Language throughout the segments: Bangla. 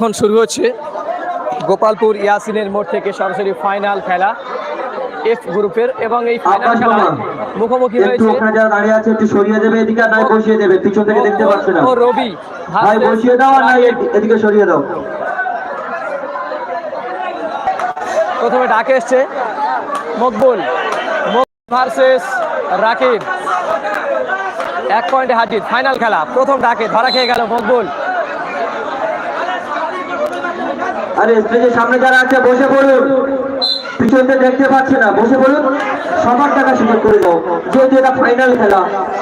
এখন শুরু হচ্ছে গোপালপুর ইয়াসিনের মোড় থেকে সরাসরি ফাইনাল খেলা এফ গ্রুপের এবং এই ফাইনাল খেলা মুখোমুখি হয়েছে দাঁড়িয়ে আছে একটু সরিয়ে দেবে এদিকে আর নাই বসিয়ে দেবে পিছন থেকে দেখতে পাচ্ছে না। ও রবি ভাই বসিয়ে দাও আর নাই এদিকে সরিয়ে দাও। প্রথমে ডাকে এসছে মকবুল ভার্সেস রাকিব। এক পয়েন্টে হাজির ফাইনাল খেলা প্রথম ডাকে ধরা খেয়ে গেল মকবুল। আরে স্টেজের সামনে যারা আছে, বসে পড়ুন। পিছন থেকে দেখতে পাচ্ছে না। বসে পড়ুন। সবার টাকা সুযোগ করে দাও। যেহেতু এটা ফাইনাল খেলা,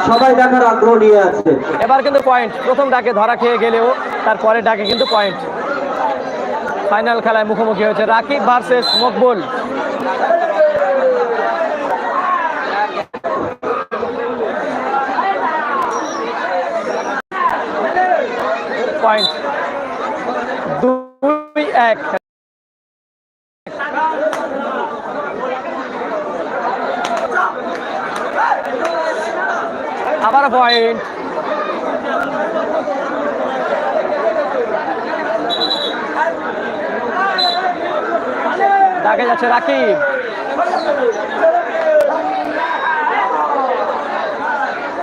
সবাই দেখার আগ্রহ নিয়ে আছে। এবার কিন্তু পয়েন্ট প্রথম ডাকে ধরা খেয়ে গেলেও তারপরে ডাকে কিন্তু পয়েন্ট ফাইনাল খেলায় মুখোমুখি হয়েছে রাকিব ভার্সেস মকবুল। পয়েন্ট যাচ্ছে রাকিব।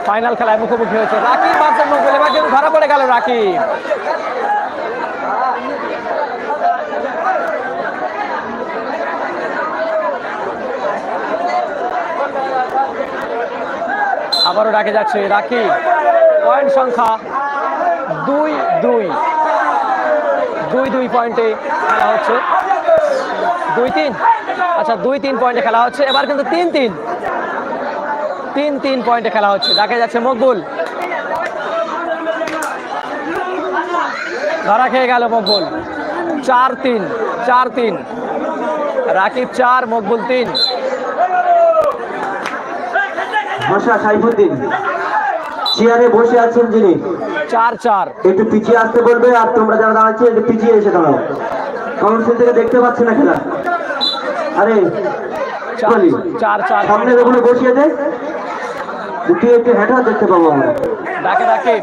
ফাইনাল খেলায় মুখোমুখি হয়েছে রাকিব ভার্সেস মকবুল এবার কিন্তু ধরা পড়ে গেল রাকিব। আবারও ডাকে যাচ্ছে রাকিব। পয়েন্ট সংখ্যা দুই দুই। দুই দুই পয়েন্টে হচ্ছে। দুই তিন আচ্ছা দুই তিন পয়েন্টে খেলা হচ্ছে। এবার কিন্তু তিন তিন তিন তিন পয়েন্টে খেলা হচ্ছে। দেখা যাচ্ছে মকবুল। ধরা খেয়ে গেল মকবুল। চার তিন চার তিন রাকিব চার মকবুল তিন। সাইফুদ্দিন চেয়ারে বসে আছেন যিনি। চার চার একটু পিছিয়ে আসতে বলবে আর তোমরা যারা দাঁড়াচ্ছে একটু পিছিয়ে এসে দাঁড়াও। কাউন্সিল থেকে দেখতে পাচ্ছে না খেলা। আরে চার চার চার। সামনে ওগুলো বসিয়ে দে। তুই একটু হেঁটা দেখতে পাবো আমরা। ডাকে ডাকে।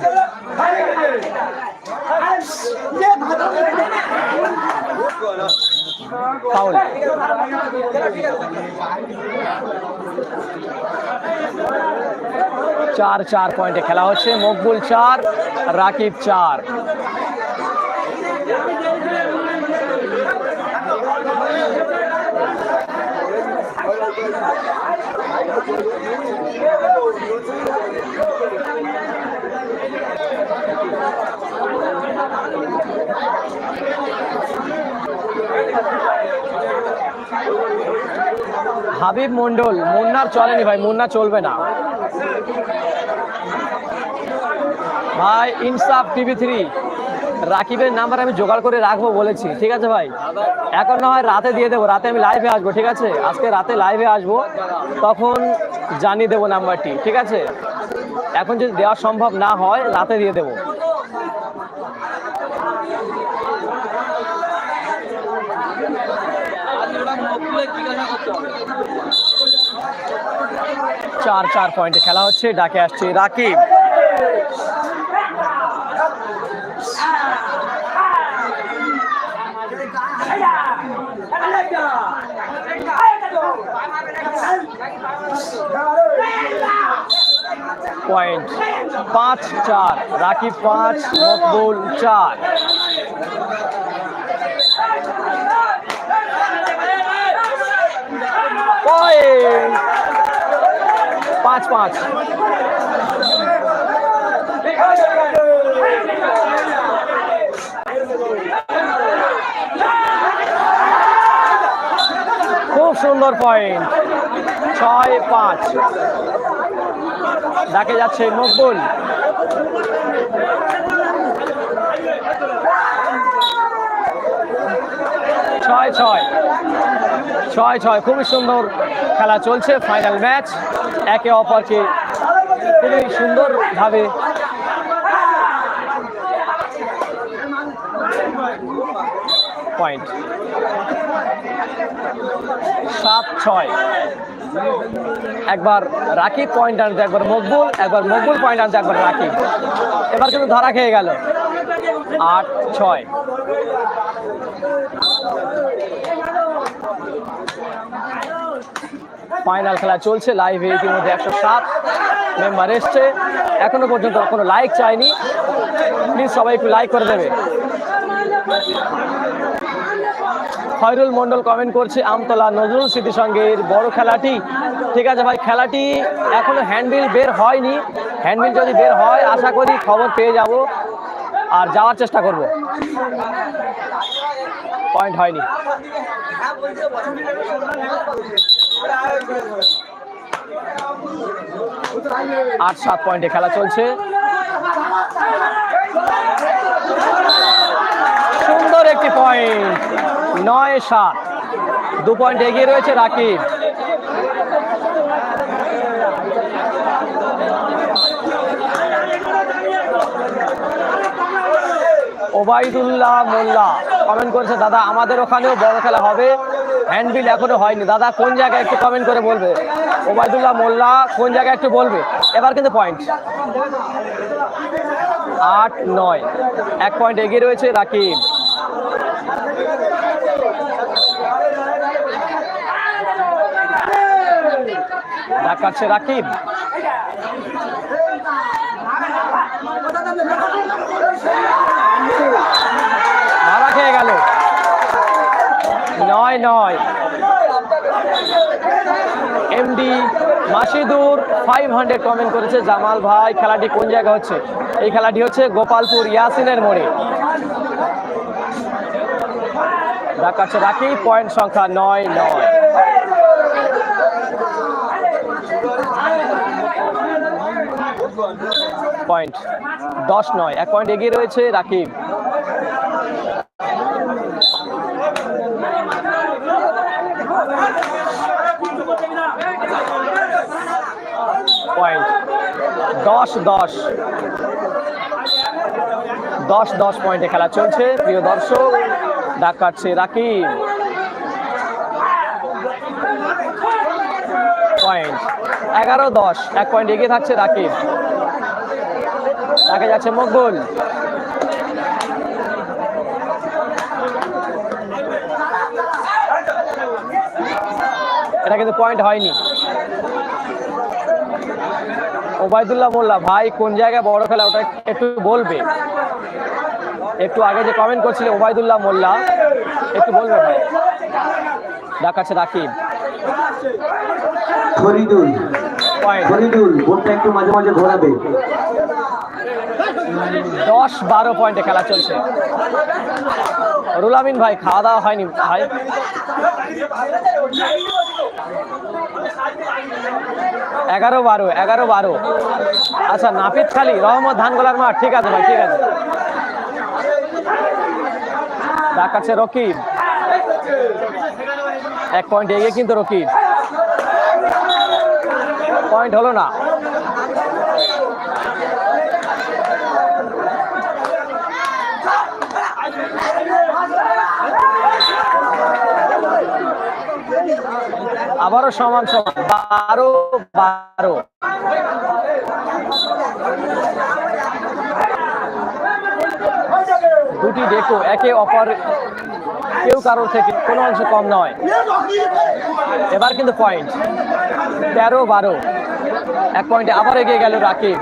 ফাউল। চার চার পয়েন্টে খেলা হচ্ছে। মকবুল চার রাকিব চার। হাবিব মন্ডল মুন্নার চলেনি ভাই মুন্না চলবে না। ভাই ইনসাফ টিভি থ্রি। রাকিবের নাম্বার আমি জোগাড় করে রাখব বলেছি, ঠিক আছে ভাই? এখন না হয় রাতে দিয়ে দেবো, রাতে আমি লাইভে আসব, ঠিক আছে? আজকে রাতে লাইভে আসব, তখন জানিয়ে দেবো নাম্বারটি, ঠিক আছে? এখন যদি দেওয়া সম্ভব না হয়, রাতে দিয়ে দেবো। চার চার পয়েন্টে খেলা হচ্ছে, ডাকে আসছে রাকিব। পয়েন্ট পাঁচ চার, রাকিব পাঁচ, মকবুল চার। পয়েন্ট পাঁচ পাঁচ। খুব সুন্দর পয়েন্ট ছয়, পাঁচ। ডাকে যাচ্ছে মকবুল ছয় ছয়। ছয় ছয়। খুবই সুন্দর খেলা চলছে ফাইনাল ম্যাচ একে অপরকে খুবই সুন্দরভাবে পয়েন্ট সাত, ছয়। একবার রাকিব পয়েন্ট আনতে, একবার মকবুল একবার মকবুল পয়েন্ট আনতে, একবার রাকিব। এবার কিন্তু ধরা খেয়ে গেল। আট, ছয়। ফাইনাল খেলা চলছে লাইভে ইতিমধ্যে একশো সাত মেম্বার এসছে। এখনও পর্যন্ত কোনো লাইক চাইনি। প্লিজ সবাই একটু লাইক করে দেবে। খয়রুল মন্ডল কমেন্ট করছে, আমতলা নজরুল স্মৃতি সঙ্গের বড় খেলাটি। ঠিক আছে ভাই, খেলাটি এখনও হ্যান্ডবিল বের হয়নি। হ্যান্ডবিল যদি বের হয়, আশা করি খবর পেয়ে যাব আর যাওয়ার চেষ্টা করব। পয়েন্ট হয়নি। আট সাত পয়েন্টে খেলা চলছে। সুন্দর একটি পয়েন্ট নয় সাত। দু পয়েন্ট এগিয়ে রয়েছে রাকিব। ওবায়দুল্লাহ মোল্লা। কমেন্ট করেছে, দাদা, আমাদের ওখানেও বড় খেলা হবে। হ্যান্ডবিল এখনও হয়নি। দাদা, কোন জায়গায় একটু কমেন্ট করে বলবে? ওবায়দুল্লাহ মোল্লা, কোন জায়গায় একটু বলবে? এবার কিন্তু পয়েন্ট আট, নয়। এক পয়েন্ট এগিয়ে রয়েছে রাকিব। দেখাচ্ছে রাকিব। খেয়ে গেল। নয় নয়। MD Masidur five hundred comment করেছে, জামাল ভাই, খেলাটি কোন জায়গা হচ্ছে? এই খেলাটি হচ্ছে গোপালপুর ইয়াসিনের মোড়ে। দেখাচ্ছে রাখি পয়েন্ট সংখ্যা নয় নয়। পয়েন্ট দশ, নয়। এক পয়েন্ট এগিয়ে রয়েছে রাকিব পয়েন্ট দশ দশ। দশ দশ পয়েন্টে খেলা চলছে, প্রিয় দর্শক, ডাক কাটছে রাকিব। পয়েন্ট। এগারো, দশ, এক পয়েন্ট এগিয়ে থাকছে রাকিব। তাকে যাচ্ছে মকবুল। এটা কিন্তু পয়েন্ট হয়নি। ওবায়দুল্লাহ মোল্লা ভাই কোন জায়গায় বড় খেলা ওটা একটু বলবে? একটু আগে যে কমেন্ট করছিলে ওবায়দুল্লাহ মোল্লা একটু বলবে ভাই। দেখাচ্ছে রাকিব। ফরিদুল পয়েন্ট ফরিদুল বোর্ডটা একটু মাঝে মাঝে ঘোরাবে। দশ বারো পয়েন্টে খেলা চলছে। রুলামিন ভাই খাওয়া দাওয়া হয়নি ভাই? এগারো বারো এগারো বারো। আচ্ছা নাপিত খালি, রহমত ধানগোলার মাঠ, ঠিক আছে ভাই, ঠিক আছে। ডাকাচ্ছে রকিব। এক পয়েন্ট এগিয়ে কিন্তু রকিব। পয়েন্ট হলো না। আবারও সমান সমান, বারো বারো। দুটি দেখো, একে অপর, কেউ কারোর থেকে কোনো অংশ কম নয়। এবার কিন্তু পয়েন্ট তেরো, বারো। এক পয়েন্টে আবার এগিয়ে গেল রাকিব।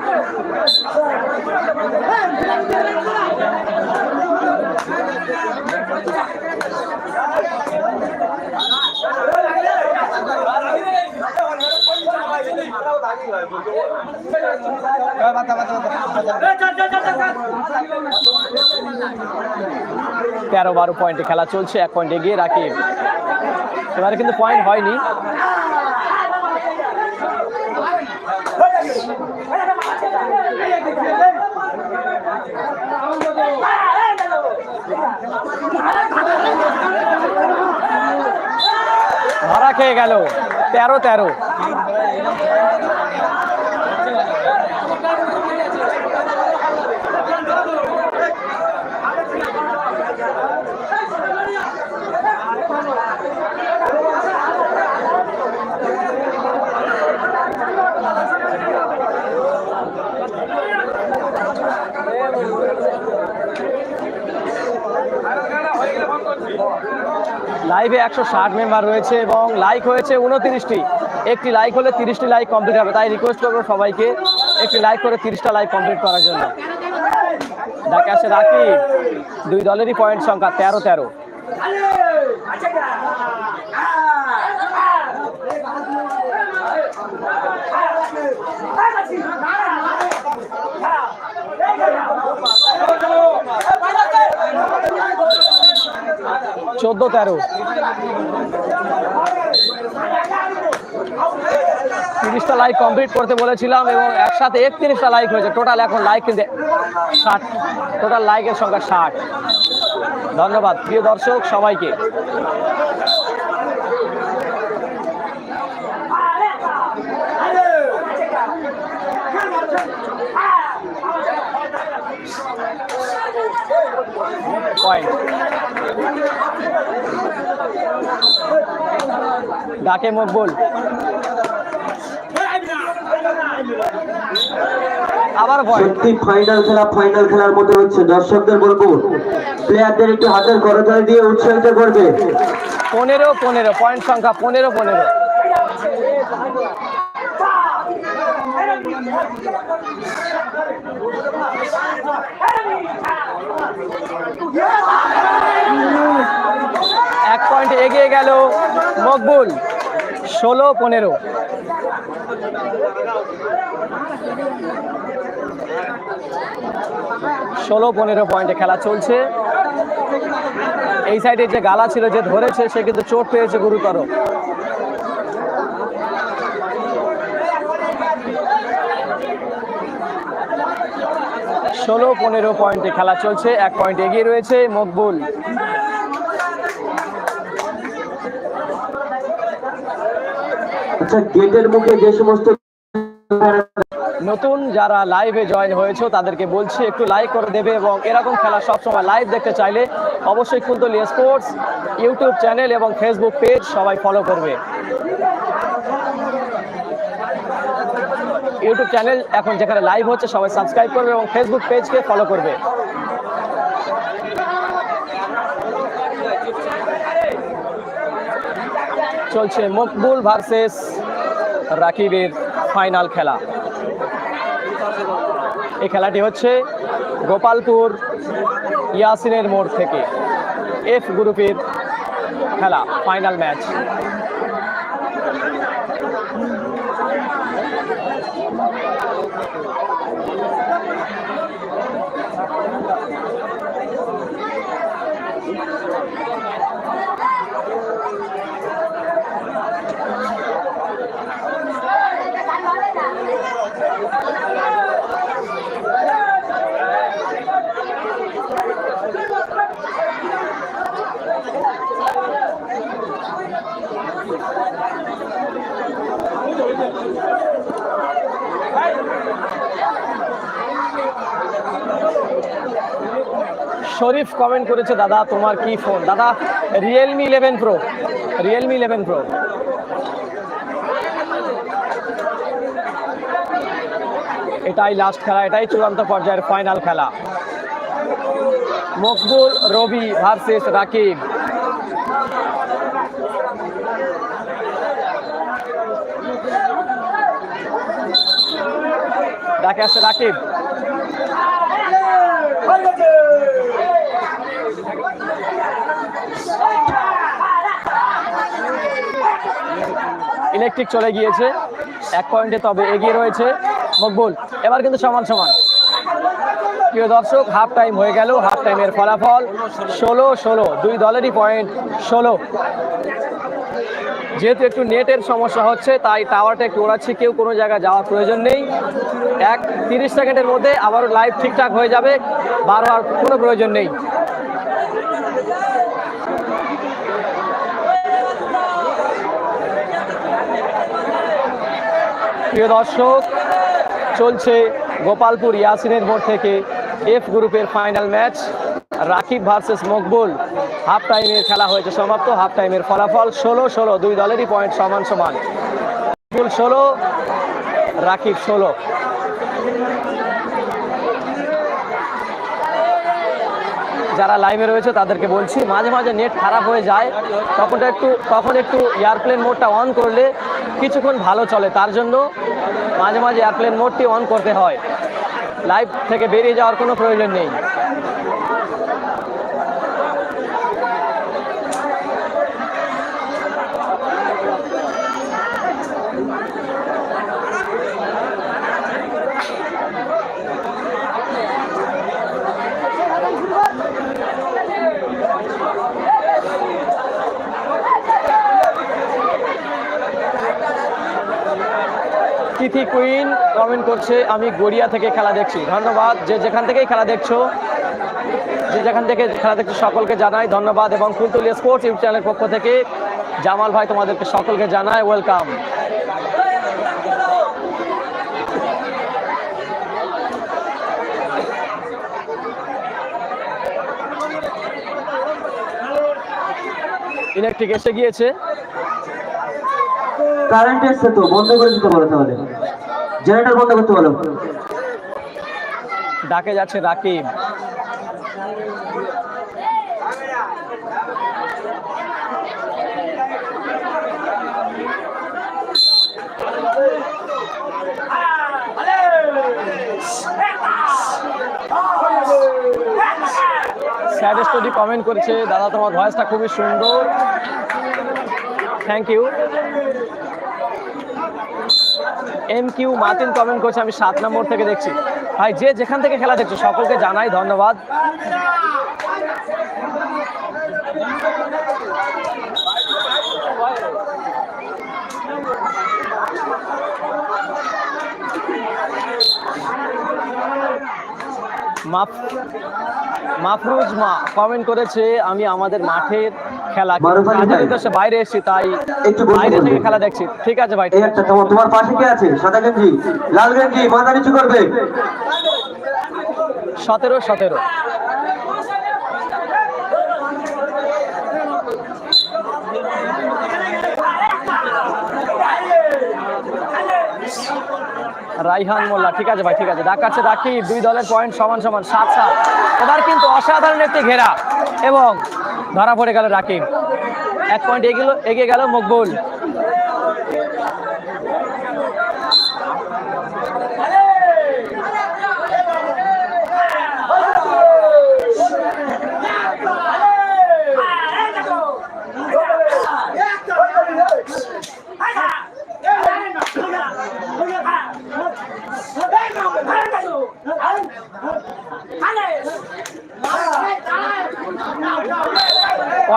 তেরো বারো পয়েন্টে খেলা চলছে, এক পয়েন্ট এগিয়ে রাকিব। এবারে কিন্তু পয়েন্ট হয়নি। ধরা খেয়ে গেল, তেরো তেরো। লাইভে একশো ষাট মেম্বার রয়েছে এবং লাইক হয়েছে উনত্রিশটি। একটি লাইক হলে তিরিশটি লাইক কমপ্লিট হবে। তাই রিকোয়েস্ট করব সবাইকে একটি লাইক করে তিরিশটা লাইক কমপ্লিট করার জন্য। ডাকে আসে রাখি। দুই দলেরই পয়েন্ট সংখ্যা, তেরো তেরো। চোদ্দ, তেরো। তিরিশটা লাইক কমপ্লিট করতে বলেছিলাম এবং একসাথে একত্রিশটা লাইক হয়েছে। টোটাল এখন লাইক কিন্তু ষাট। টোটাল লাইকের সংখ্যা ষাট। ধন্যবাদ। প্রিয় দর্শক, সবাইকে। পয়েন্ট ডাকে মকবুল আবার পয়েন্ট সত্যি ফাইনাল খেলা ফাইনাল খেলার মতো হচ্ছে দর্শকদের বলব প্লেয়ারদের একটু হাতের করতালি দিয়ে উৎসাহিত করবে। পনেরো পনেরো পয়েন্ট সংখ্যা পনেরো পনেরো। এক পয়েন্ট এগিয়ে গেল মকবুল। ষোলো পনেরো। ষোলো পনেরো পয়েন্টে খেলা চলছে। এই সাইডে যে গালা ছিল, যে ধরেছে, সে কিন্তু চোট পেয়েছে গুরুতর। ষোলো পনেরো পয়েন্টে খেলা চলছে, এক পয়েন্ট এগিয়ে রয়েছে মকবুল। আচ্ছা গেটের মুখে যে সমস্ত নতুন যারা লাইভে জয়েন হয়েছে, তাদেরকে বলছি, একটু লাইক করে দেবে এবং এরকম খেলা সবসময় লাইভ দেখতে চাইলে অবশ্যই কুন্তলি স্পোর্টস ইউটিউব চ্যানেল এবং ফেসবুক পেজ সবাই ফলো করবে। ইউটিউব চ্যানেল এখন যেখানে লাইভ হচ্ছে, সবাই সাবস্ক্রাইব করবে এবং ফেসবুক পেজকে ফলো করবে। চলছে মকবুল ভার্সেস রাকিবের ফাইনাল খেলা। এই খেলাটি হচ্ছে গোপালপুর ইয়াসিনের মোড় থেকে এফ গ্রুপের খেলা, ফাইনাল ম্যাচ। শরীফ কমেন্ট করেছে দাদা তোমার কি ফোন দাদা Realme eleven pro Realme eleven pro এটাই লাস্ট খেলা, এটাই চূড়ান্ত পর্যায়ের ফাইনাল খেলা। মকবুল, রবি ভার্সেস রাকিব। ডাকে আসছে রাকিব। ইলেকট্রিক চলে গিয়েছে, এক পয়েন্টে তবে এগিয়ে রয়েছে। মকবুল এবার কিন্তু সমান সমান। প্রিয় দর্শক হাফ টাইম হয়ে গেল হাফ টাইমের ফলাফল। ষোলো ষোলো, দুই দলেরই পয়েন্ট ষোলো। যেহেতু একটু নেটের সমস্যা হচ্ছে, তাই টাওয়ারটা একটু ওড়াচ্ছি, কেউ কোনো জায়গায় যাওয়ার প্রয়োজন নেই। এক, তিরিশ সেকেন্ডের মধ্যে আবারও লাইভ ঠিকঠাক হয়ে যাবে, বারো আর কোনো প্রয়োজন নেই। প্রিয় দর্শক চলছে গোপালপুর ইয়াসিনের মোড় থেকে এফ গ্রুপের final match Rakib versus Maqbul. Half টাইমের খেলা হয়েছে, সমাপ্ত। হাফ টাইমের ফলাফল ষোলো ষোলো, দুই দলেরই পয়েন্ট সমান সমান। মকবুল ষোলো, রাকিব ষোলো। যারা লাইভে রয়েছে, তাদেরকে বলছি, মাঝে মাঝে নেট খারাপ হয়ে যায়। তখন একটু তখন একটু এয়ারপ্লেন মোডটা অন করলে কিছুক্ষণ ভালো চলে, তার জন্য মাঝে মাঝে এয়ারপ্লেন মোডটি অন করতে হয়। লাইভ থেকে বেরিয়ে যাওয়ার কোনো প্রয়োজন নেই। তিথি কুইন কমেন্ট করছে, আমি গড়িয়া থেকে খেলা দেখছি। ধন্যবাদ, যে যেখান থেকেই খেলা দেখছ, যে যেখান থেকে খেলা দেখছ সকলকে জানাই ধন্যবাদ এবং কুলতুলিয়া স্পোর্টস ইউটিউব চ্যানেলের পক্ষ থেকে জামাল ভাই তোমাদেরকে সকলকে জানাই ওয়েলকাম ইলেকট্রিক এসে গিয়েছে। কারেন্ট এসছে তো, বন্ধ করে দিতে বলো তাহলে। জেনারেটর বন্ধ করতে বলো। ডাকে যাচ্ছে রাকিব। স্যাড স্টোরি কমেন্ট করেছে, দাদা তোমার ভয়েসটা খুবই সুন্দর। Thank you M Q Matin comment করছে, আমি সাত নম্বর থেকে দেখছি। ভাই, যে যেখান থেকে খেলা দেখছ, সকলকে জানাই ধন্যবাদ। মাফ মাফরুজ মা কমেন্ট করেছে, আমি আমাদের মাঠের খেলা কাজের উদ্দেশ্যে বাইরে এসেছি তাই বাইরে থেকে খেলা দেখছি। ঠিক আছে ভাই। তোমার তোমার পাশে কে আছে? সাদা গেঞ্জি। লাল গেঞ্জি মাথা নিচু করবে। সতেরো সতেরো। রাইহান মোল্লা ঠিক আছে ভাই ঠিক আছে। ডাকাচ্ছে রাখি দুই দলের পয়েন্ট সমান সমান সাত সাত। এবার কিন্তু অসাধারণ একটি ঘেরা। এবং ধরা পড়ে গেল রাকিব। এক পয়েন্ট এগিয়ে গেল মকবুল।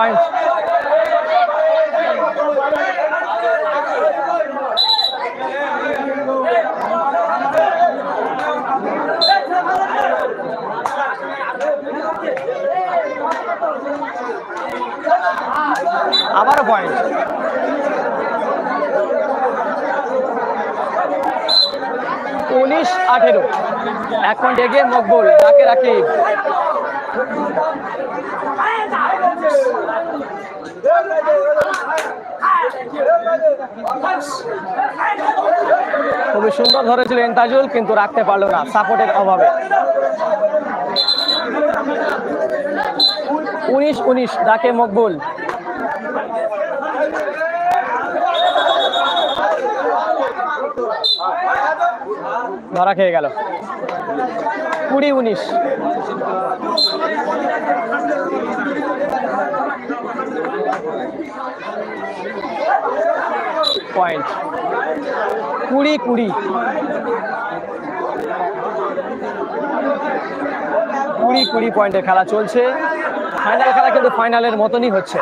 পয়েন্ট আবারও পয়েন্ট উনিশ আঠেরো। এক পয়েন্ট এগিয়ে মকবুল তাকে রাখি খুবই সুন্দর ধরেছিল এন্তাজুল কিন্তু রাখতে পারল না, সাপোর্টের অভাবে। উনিশ উনিশ, ডাকে মকবুল। ধরা খেয়ে গেল। কুড়ি উনিশ। পয়েন্ট কুড়ি কুড়ি। কুড়ি কুড়ি পয়েন্টের খেলা চলছে। ফাইনাল খেলা কিন্তু ফাইনালের মতনই হচ্ছে।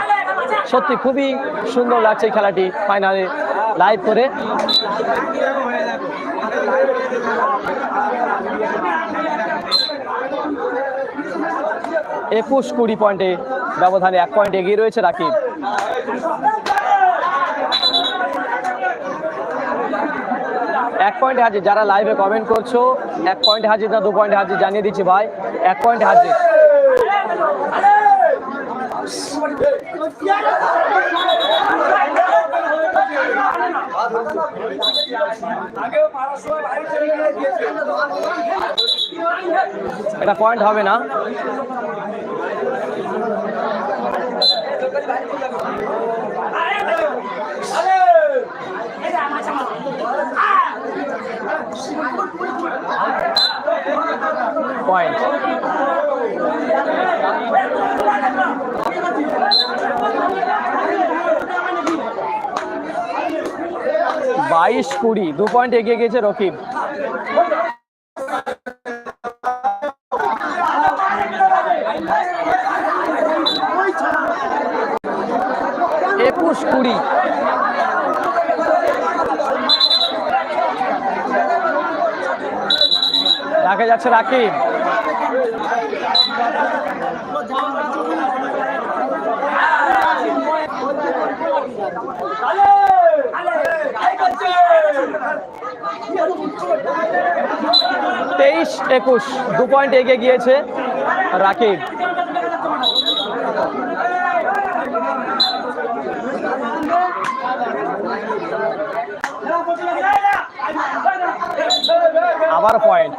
সত্যি খুবই সুন্দর লাগছে এই খেলাটি ফাইনালে লাইভ করে। একুশ কুড়ি পয়েন্টে ব্যবধানে এক পয়েন্ট এগিয়ে রয়েছে রাকিব। এক পয়েন্ট হাজির, যারা লাইভে কমেন্ট করছ, এক পয়েন্টে হাজির না, দু পয়েন্টে হাজির জানিয়ে দিচ্ছি ভাই, এক পয়েন্ট হাজির। এটা পয়েন্ট হবে না। পয়েন্ট বাইশ কুড়ি দু পয়েন্ট এগিয়ে গেছে রকিব। একুশ কুড়ি। দেখা যাচ্ছে রাকিব। তেইশ একুশ দু পয়েন্ট এগিয়ে গিয়েছে রাকিব। আবার পয়েন্ট।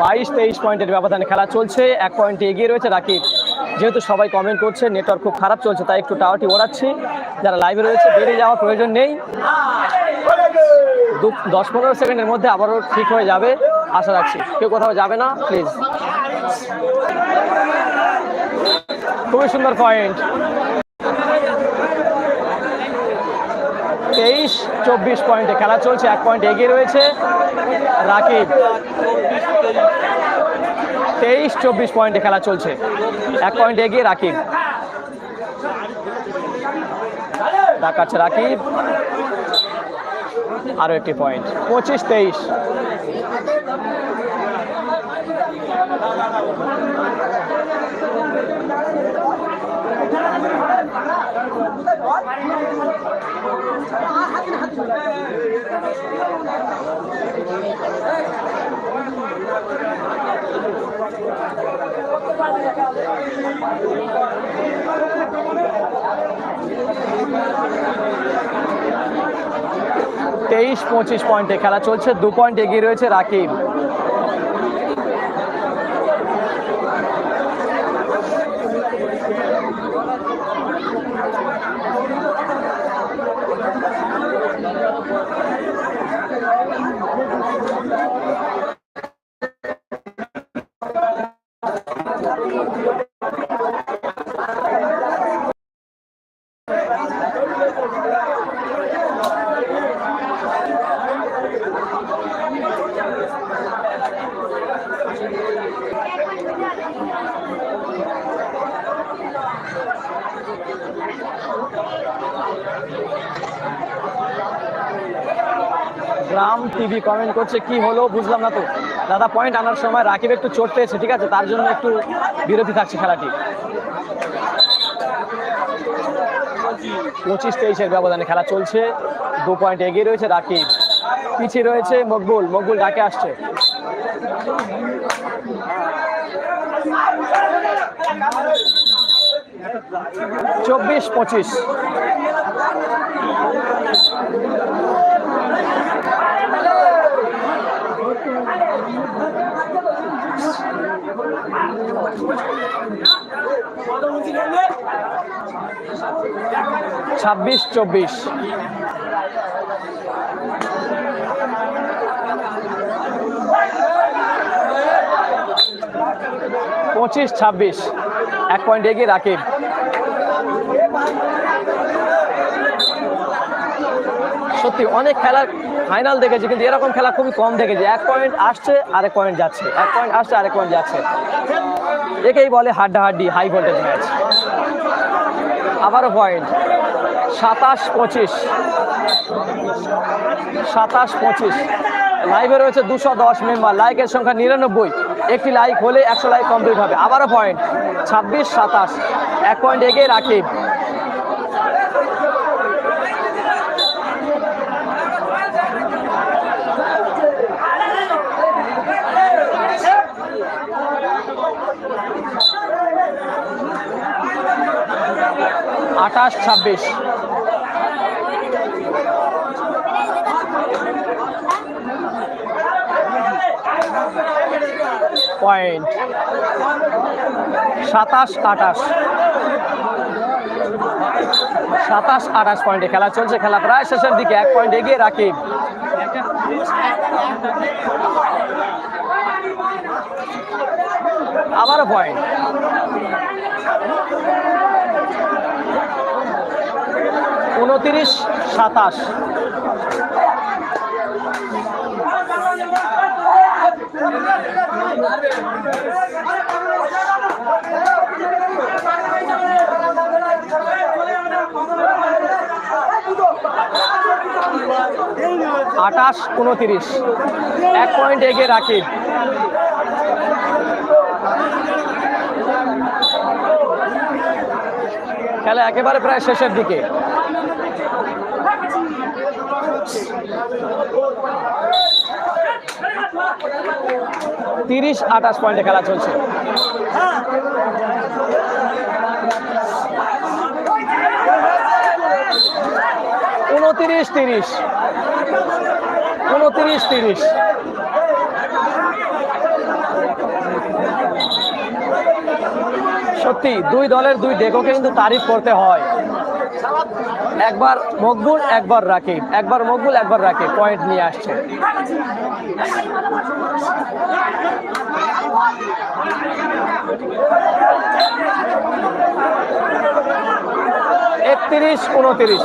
বাইশ তেইশ পয়েন্টের ব্যবধানে খেলা চলছে, এক পয়েন্টে এগিয়ে রয়েছে রাকিব। যেহেতু সবাই কমেন্ট করছে নেটওয়ার্ক খুব খারাপ চলছে, তাই একটু টাওয়ারটি ওড়াচ্ছি। যারা লাইভে রয়েছে, বেরিয়ে যাওয়ার প্রয়োজন নেই। দশ পনেরো সেকেন্ডের মধ্যে আবারও ঠিক হয়ে যাবে, আশা রাখছি। কেউ কোথাও যাবে না প্লিজ খুবই সুন্দর পয়েন্ট তেইশ, চব্বিশ পয়েন্টে খেলা চলছে, এক পয়েন্ট এগিয়ে রয়েছে রাকিব। তেইশ, চব্বিশ পয়েন্টে খেলা চলছে, এক পয়েন্ট এগিয়ে রাকিব। দেখাচ্ছে রাকিব। আরও একটি পয়েন্ট, পঁচিশ, তেইশ। তেইশ পঁচিশ পয়েন্টে খেলা চলছে দু পয়েন্ট এগিয়ে রয়েছে রাকিব। কমেন্ট কি হলো বুঝলাম না তো। দাদা পয়েন্ট আনার সময় রাকিব একটু চোট পেয়েছে ঠিক আছে? তার জন্য একটু বিরতি থাকছে খেলাটি। পঁচিশ তেইশের ব্যবধানে খেলা চলছে। দু পয়েন্ট এগিয়ে রয়েছে রাকিব। পিছিয়ে রয়েছে মকবুল। মকবুল ডাকে আসছে? চব্বিশ পঁচিশ। ছাব্বিশ চব্বিশ। পঁচিশ ছাব্বিশ। এক পয়েন্ট এগিয়ে রাকিব। সত্যি অনেক খেলার ফাইনাল দেখেছি, কিন্তু এরকম খেলা খুবই কম দেখেছি। এক পয়েন্ট আসছে, আরেক পয়েন্ট যাচ্ছে। এক পয়েন্ট আসছে, আরেক পয়েন্ট যাচ্ছে। একেই বলে হাড্ডাহাড্ডি হাই ভোল্টেজ ম্যাচ আবারও পয়েন্ট সাতাশ পঁচিশ। সাতাশ পঁচিশ। লাইভে রয়েছে দুশো দশ মেম্বার লাইকের সংখ্যা নিরানব্বই। একটি লাইক হলে একশো লাইক কমপ্লিট হবে। আবারও পয়েন্ট ছাব্বিশ সাতাশ। এক পয়েন্ট এগিয়ে রাকিব। আঠাশ, ছাব্বিশ। পয়েন্ট। সাতাশ, আঠাশ। সাতাশ, আঠাশ পয়েন্টে খেলা চলছে, খেলা প্রায় শেষের দিকে। এক পয়েন্ট এগিয়ে রাকিব। আবারও পয়েন্ট। উনতিরিশ সাতাশ। আঠাশ উনতিরিশ। এক পয়েন্ট এগিয়ে রাকিব। খেলা একেবারে প্রায় শেষের দিকে। তিরিশ আঠাশ পয়েন্টে খেলা চলছে। উনতিরিশ তিরিশ। উনতিরিশ তিরিশ। সত্যি, দুই দলের দুই ডেকোকে কিন্তু তারিফ করতে হয়। একবার মকবুল, একবার রাকিব। একবার মকবুল, একবার রাকিব। পয়েন্ট নিয়ে আসছে। একত্রিশ, উনত্রিশ।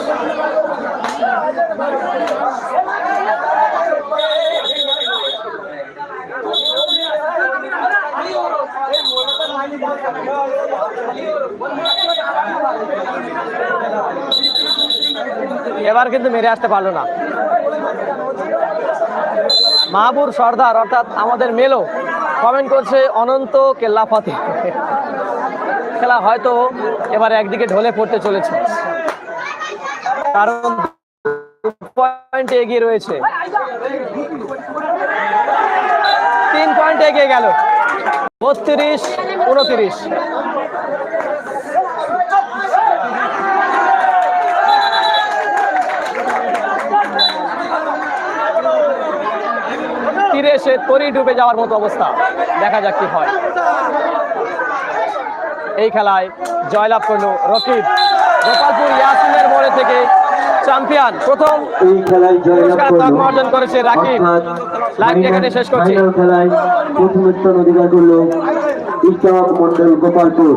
এবার কিন্তু মেরে আসতে পারল না। মাহবুর সর্দার, অর্থাৎ আমাদের মেলো কমেন্ট করছে অনন্ত কেল্লাফাতে খেলা হয়তো এবার একদিকে ঢলে পড়তে চলেছে। কারণ পয়েন্ট এগিয়ে রয়েছে। তিন পয়েন্ট এগিয়ে গেল। বত্রিশ, উনত্রিশ তীরে এসে তরি ডুবে যাওয়ার মতো অবস্থা। দেখা যাক কি হয়। এই খেলায় জয়লাভ করল রকিব। গোপালপুর ইয়াসিনের মোড়ে থেকে চ্যাম্পিয়ন প্রথম এই খেলায় জয়লাভ পুরস্কার তকমা অর্জন করেছে রাকিব। লাইভটি এখানে শেষ করছি। খেলায় প্রথম স্থান অধিকার করল ইস্টাহক মন্ডল গোপালপুর।